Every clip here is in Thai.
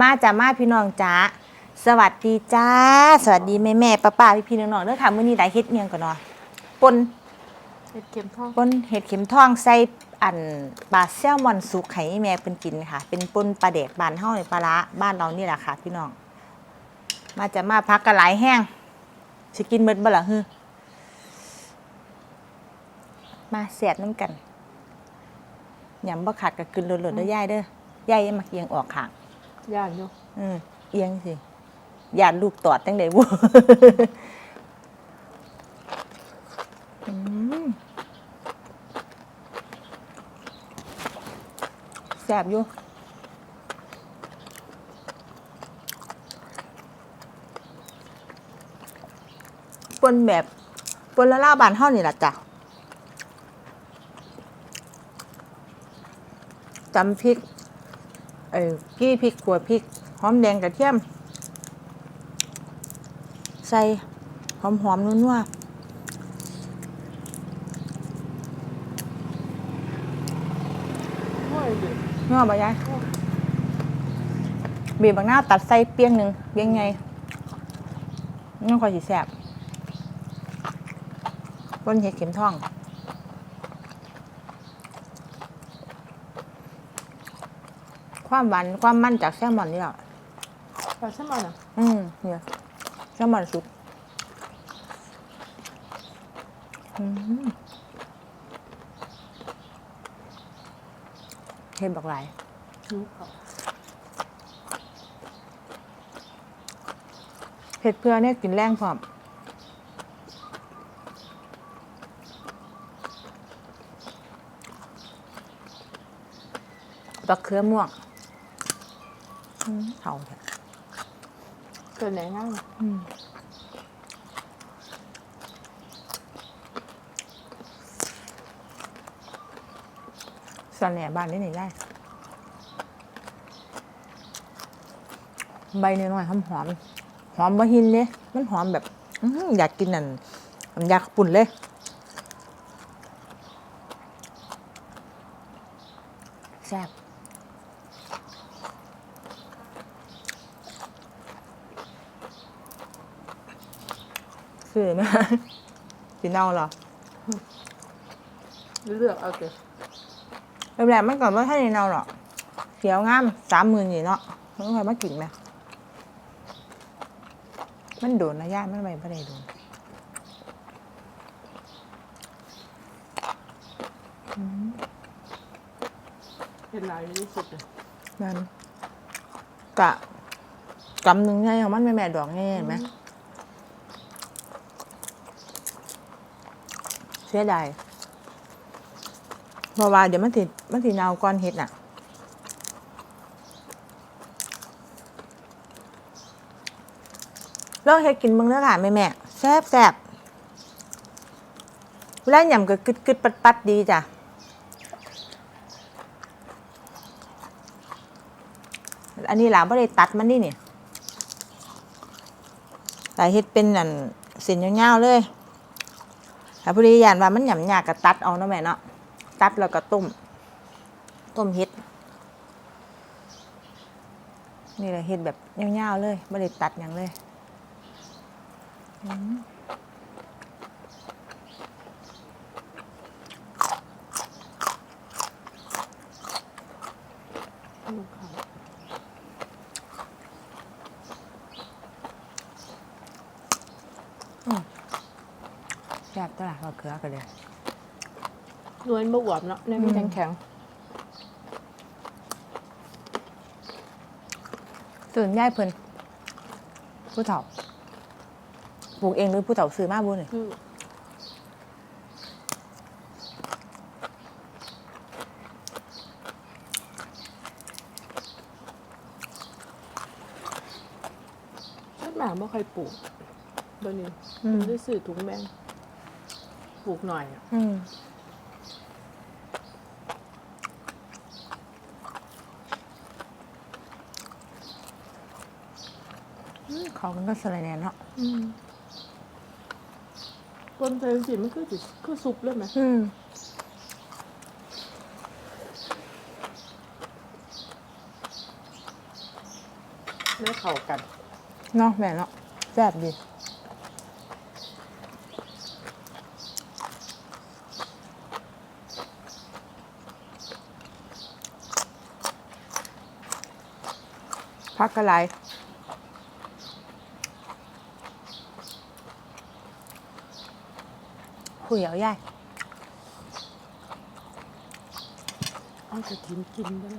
มาจ้ามาพี่น้องจ้าสวัสดีจ้า สวัสดีแม่แม่ป้าป้าพี่พี่น้องๆเด้อค่ะมื้อนี้ได้เฮ็ดเมียงก่อนเนาะปนเห็ดเข็มทองปนเห็ดเข็มทองใส่อันปลาแซลมอนสุกให้แม่เพิ่นกินค่ะ เป็นปนปลาเด็กบ้านเฮาในปลาร้าบ้านเรานี่แหละค่ะ พี่น้อง มาจะมาพักกันหลายแห้งสิกินเบิดบ่ล่ะฮึมาแซ่บน้ำกันยำบ่ขาดก็กินหลดๆเด้อยายเด้อยายอย่ามาเอียงออกข้าง ย่างอยู่เออเอียงสิยานลูกตอดตั้งแต่บุอืมแสบอยู่ปนแบบปนละล่าบานเท่านี่แหละจ้ะจำพริก เอ้ยกี้พริกขัวพริกหอมแดงกระเทียม ใส่หอมหอมนัวโอ้ยดิๆนัวบ่ยายบีบบางหน้าตัดใส่เปียงหนึ่งเปียงไงนั่นคอยสีแสบต้นเห็ดเข็มทอง ความหวานความมันจากแซลมอนนี่แหละปลาแซลมอนอะอืมเนี่ยแซลมอนซุปอืมเห็ดบักหลายรู้เขาเผ็ดเพื่อเนี่ยกินแรงพร้อมบักเขือม่วงอืม เท่าแท้เกิดไหนง่ายอืมส่วนแหน่บ้านนี้นี่ได้ ใบน้อยๆหอมหอมๆหอมบะหินเนี่ยมันหอมแบบอื้อหืออยากกินนั่นน้ำยาขาวปุ่นเลยแซ่บ คือไหมสีเน่าเหรอเลือกเอาเถอะแบบแรกมันก่อนว่าถ้าในเน่าหรอกเขียวงามสามหมื่นนี่เนาะมันก็ใครมากินไหมมันโดนนะย่ามันไม่ไม่ได้โดนเห็ดหลายที่สุดเลยมันกะกำหนึ่งไงของมันไม่แม่ดอกไงเห็นไหม เสียดายเพราะว่าเดี๋ยวมันติดมันติดเนาก้อนเห็ดน่ะ ลองเฮ็ดกินบิ่งเด้อค่ะแม่แม่แซ่บแซ่บเวลาหยำก็กึดกึดปัดปัดดีจ้ะอันนี้หลานไม่ได้ตัดมันนี่นี่แต่เฮ็ดเป็นนั่นส้นยาวๆเลย ถ้าผู้ใดยานว่ามันหยำยากก็ตัดเอาเนาะแม่เนาะตัดแล้วก็ต้ม ต้มเฮ็ด นี่แหละเฮ็ดแบบยาวๆเลยไม่ได้ตัดอย่างเลยอืม ลูกเขา แซ่บตลาดมะเขือกันเลยนวลบะหวานเนาะเนี่ยมันแข็งแข็งตื่นย่ายเพิ่นผู้เฒ่าปลูกเองหรือผู้เฒ่าซื้อมาบุญนี่คือชาติหมาไม่เคยปลูกเบอร์นี้อืมมันได้สื่อถุงแมง ปลูกหน่อยอะอืมอืมเขากันก็สไลด์แนนเนาะต้นไทรสิมันคือสิคือซุปเลยไหมอืมไม่เข้ากัน เนาะแม่เนาะแซ่บดี กกระไรคุยเอาใหญ่เอากระถินกินได้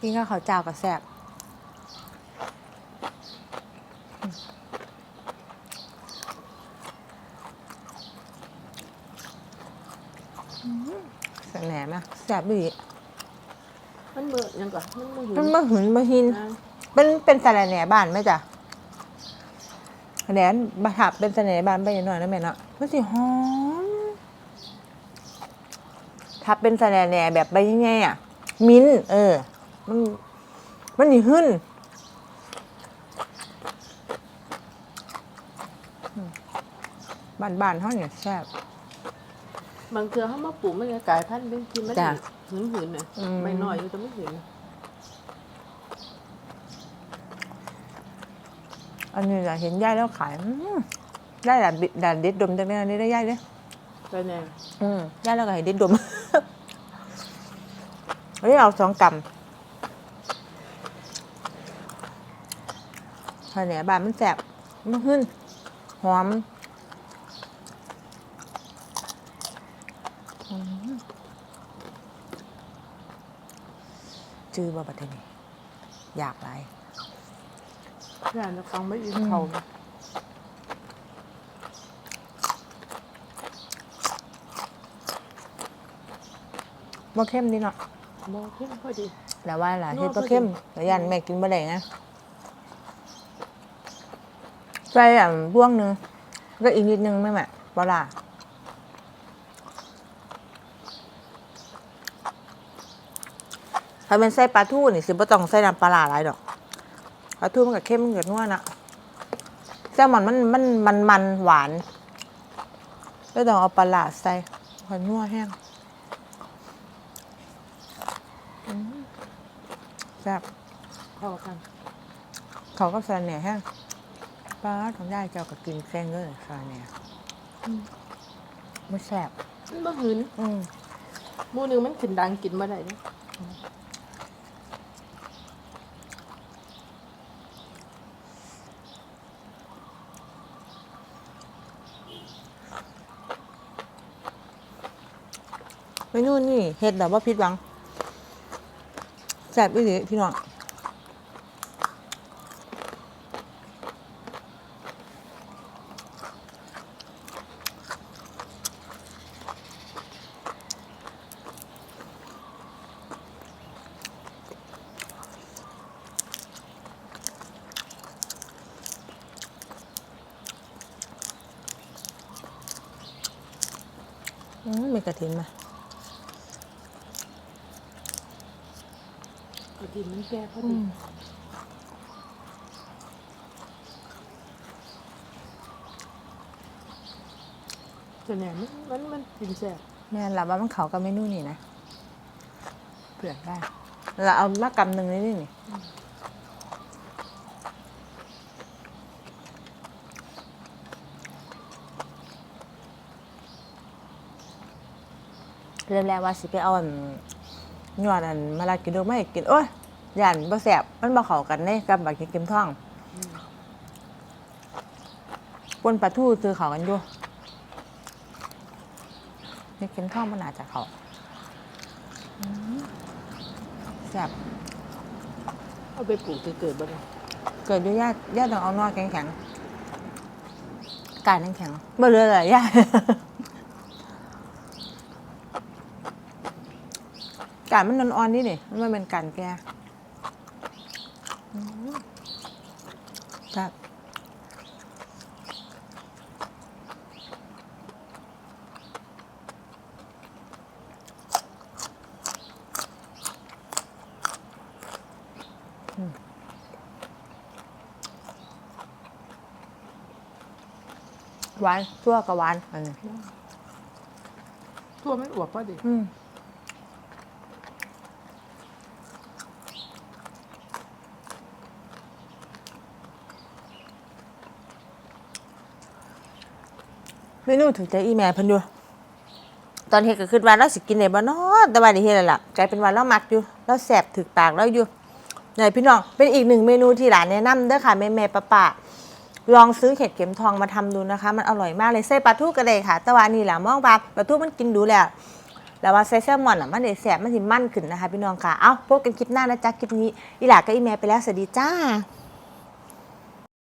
กินข้าวขาวเจ้ากับแซ่บ แสนแหนมะแซ่บดีมันเมื่อยังก่อนมันบ่หิมันมาหืนมาหิน นะเป็นเป็นสแลแหน่บ้านไหมจ๊ะแหนบะถับเป็นสแลแหน่บ้านไปหน่อยนะแม่เนาะมันสิหอมทับเป็นสแลแหน่แบบใบยังไงอะมิ้นท์เออ มัน มันนี่หึ่นบ้านบ้านๆเขาเนี่ยแซ่บ บางเทื่อเขามาปลูกมันก็กลายพันธุ์เป็นที่มันจ้ะหืนหืนๆน่ะอืมไม่น้อยอยู่แต่ไม่หืนอันนี้แหละเห็นย่ายแล้วขายอืมได้ด่านบิด่านเด็ดดมจากนี้อันนี้ได้ย่ายเลยแต่แน่อืมย่ายแล้วก็ให้เด็ดดม อันนี้เอาสองกำข้าวเหนียวบานมันแสบมันขึ้นหอม จื้อบ่บัดนี้อยากไรย่านจะฟังไม่อินอืมเขาบ่เข้มดีเนาะบอกขึ้นพอดีแล้วว่าล่ะนัวเฮ็ดบ่พอดีเข้มแต่ยันแม่กินบ่ได้ไงใส่อะบ่วงหนึงก็อีกนิดนึงแม่แม่ปลาร้า ถ้าเป็นใส่ปลาทูนี่สิบ่ต้องใส่น้ำปลาร้าหลายดอกปลาทูมันก็เข้มมันก็นัวนะแซลมอนมันมันมันมันหวานก็ต้องเอาปลาร้าใส่ให้นัวแห้งอืมแซ่บเข้ากันเขาก็สาเนี่ยแห้งปลาของได้เจ้าก็กินแซงเลยสาเนี่ยไม่แซ่บมันบ่หืนอืมหมู่หนึงมันขึ้นดังกินบ่ได้เด้ เมนูนี่เฮ็ดแบบว่าพิดหวังแซ่บอีหลีพี่น้องอืมมีกระถินมา กระถินมันแก่พออืดีมแต่แน่มันมันมันกินแซ่บแม่นละว่ามันเขากับเมนูนี่นะเปลือกได้เราเอามากำหนึ่งนี่นี่เริ่มแรกว่าสิไปเอาอันยอดอันมาลากินดูไม่กินโอ้ย ยันบ่แสบมันบ่เข้ากันเด้กับบักเก็มท่องปนปลาทูซื้อเขากันอยู่นี่เก็มท่องมันอาจจะเขาอืมแสบเอาไปปลูกจะเกิดบ่ได้เกิดด้วยญาติญาติต้องเอานอแข็งแข็งๆการแข็งๆเมื่อเรืออะไรญาติการมันนอนอ่อนๆนี่นี่มันไม่เป็นการแก่ หวานชั่วกับหวานอันนี้ตัวไม่อวบป่ะดิเมนูถูกใจอีแม่เพันดูตอนเฮ็ดก็ขึ้นว่าเราสิกินได้บ้านาอแต่วันนี้เฮ็ดแล้วล่ะกลายเป็นว่าเรามักอยู่เราแสบถึกปากเราอยู่ไหนพี่น้องเป็นอีกหนึ่งเมนูที่หลานแนะนำเด้อค่ะแม่ๆป้าๆ ลองซื้อเห็ดเข็มทองมาทำดูนะคะ มันอร่อยมากเลยเส้ปลาทูก็ได้ค่ะ แต่ว่านี่แหละมองปลาปลาทูมันกินดูแล้วแล้วว่าเส่แซลมอนอะมันเด้แสบมันสิมั่นขึ้นนะคะพี่น้องค่ะ เอ้าพบกันคลิปหน้านะจ๊ะคลิปนี้อีหลากับอีแม่ไปแล้วสวัสดีจ้า